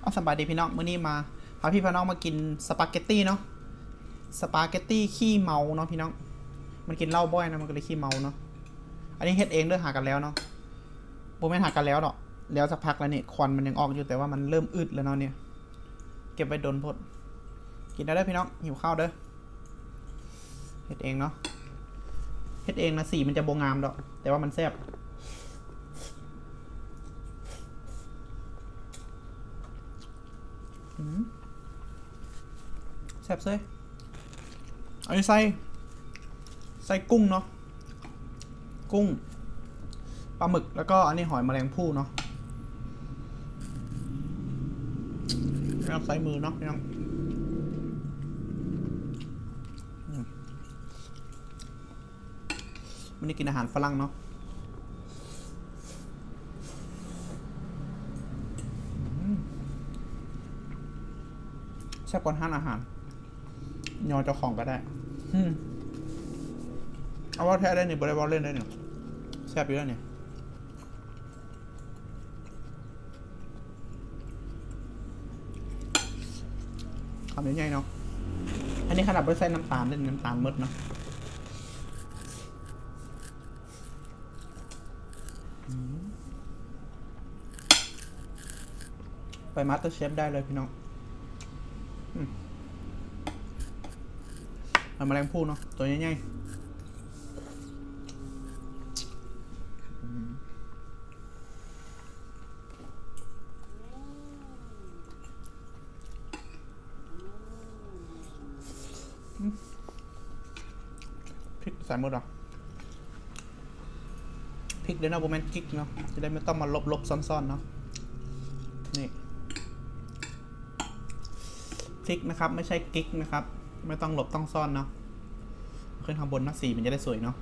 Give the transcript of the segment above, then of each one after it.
เอาสบายดีพี่น้องมื้อนี้มาพาพี่พน้องมากินสปาเกตตี้เนาะสปาเกตตี้ขี้เมาเนาะพี่น้อง มันกินเหล้าบ่อยนะมันก็เลยขี้เมาเนาะอันนี้เฮ็ดเองเด้อหากันแล้วเนาะโบแม่นหากันแล้วดอกแล้วสักพักแล้วเนี่ยควันมันยังออกอยู่แต่ว่ามันเริ่มอึดแล้วเนาะเนี่ย เก็บไว้โดนพด กินได้เด้อพี่น้องหิวข้าวเด้อเฮ็ดเองเนาะเฮ็ดเองนะสีมันจะโบงามดอกแต่ว่ามันแซ่บ อืม แซ่บเซ้ยอันนี้ใส่ใส่กุ้งเนาะกุ้งปลาหมึกแล้วก็อันนี้หอยแมลงภู่เนาะไม่ต้องใส่มือเนาะพี่น้องอืมวันนี้กินอาหารฝรั่งเนาะ แซ่บกว่าห้านอาหาร ยอเจ้าของก็ได้อืมเอาว่าแท้ได้เนี่ยบริบอลเล่นได้เนี่ยแซ่บอยู่แล้วเนี่ยทำยังไงเนาะ อันนี้ขนาดไม่ใส่น้ำตาลเล่นน้ำตาลมืดเนาะอืมไปมาสเตอร์เชฟได้เลยพี่น้อง มันแมลงภู่เนาะตัวใหญ่ๆพริกใส่หมดหรอพริกเดี๋ยวนะโบแมนกิกเนาะจะได้ไม่ต้องมาลบๆซ่อนๆ เนาะนี่ิกนะครับ ไม่ใช่กิ๊กนะครับ ไม่ต้องหลบต้องซ่อนเนาะขึ้นข้างบนนะสีมันจะได้สวยเนาะ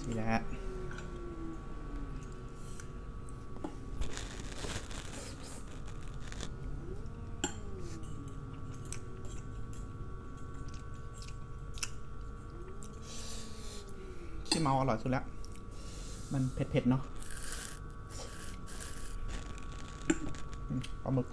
สีแล้วขี้เมาอร่อยสุดแล้ว มันเผ็ดๆเนาะอืมปลาหมึก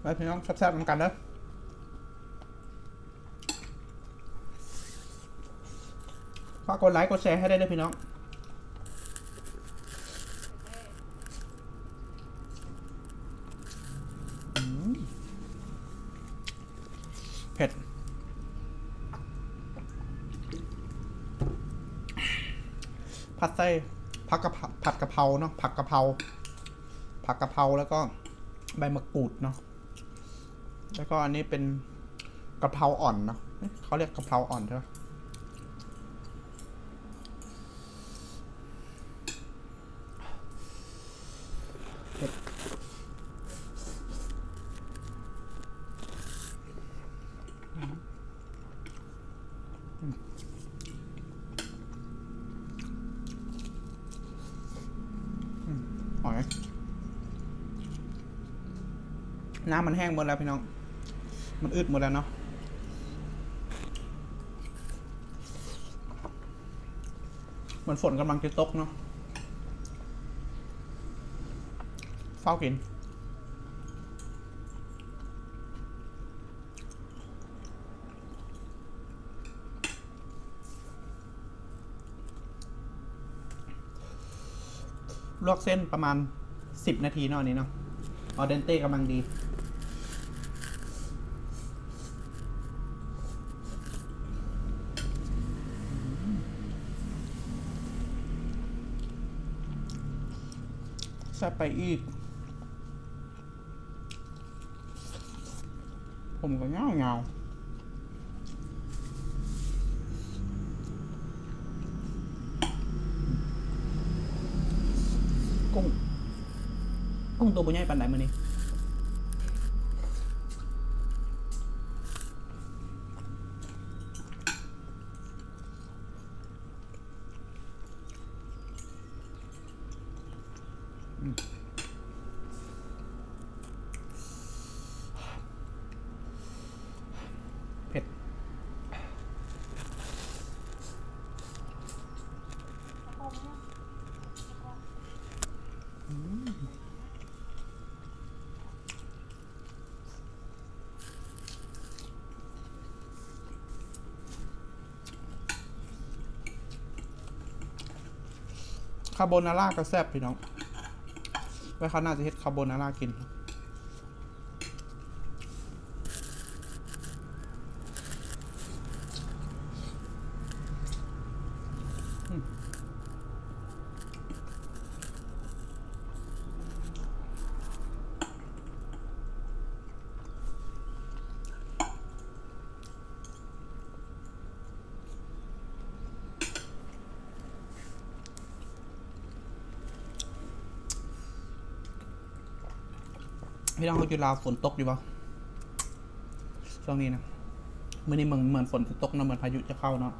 ไปพี่น้องแซ่บๆนำกันเด้อฝากกดไลค์กดแชร์ให้ได้ด้วยพี่น้องเผ็ดผัดไส้ผักกะผัดกะเพราเนาะผักกะเพราผักกะเพราแล้วก็ใบมะกรูดเนาะ แล้วก็อันนี้เป็นกะเพราอ่อนเนาะเขาเรียกกะเพราอ่อนใช่ไหมหอยน้ำมันแห้งหมดแล้วพี่น้อง มันอึดหมดแล้วเนาะเหมือนฝนกำลังจะตกเนาะเฝ้ากิน ลวกเส้นประมาณ 10 นาทีเนาะอันนี้เนาะออเดนเต้กำลังดี แซ่บไปอีก ผมก็เงาเงากุ้งกุ้งตัวบุญใหญ่ปันไหนมานี่ คาโบนาร่าก็แซ่บพี่น้องไว้เขาวหน่าจะเฮ็ดคาโบนาร่ากิน พี่น้องเขาอยู่ลาวฝนตกอยู่ปะช่วงนี้นะเมื่อนี้เหมือนเหมือนฝนจะตกนะเหมือนพายุจะเข้าเนาะ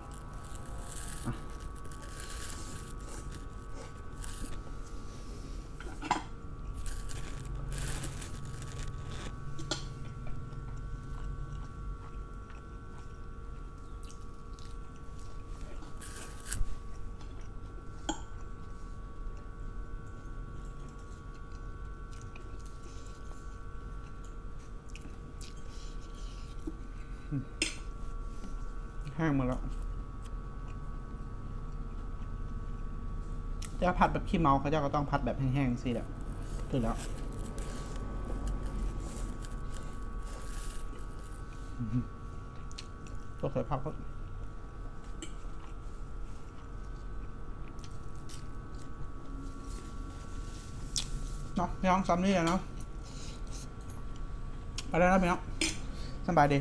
ห้งมดแล้ว จะผัดแบบขี้เมาเขาเจ้าก็ต้องผัดแบบแห้งๆสิแหละถูกแล้วตัวเคยพับเขาเนาะพี่น้องซ้ำนี่แหละเนาะไปแล้วนะพี่น้องสบายดี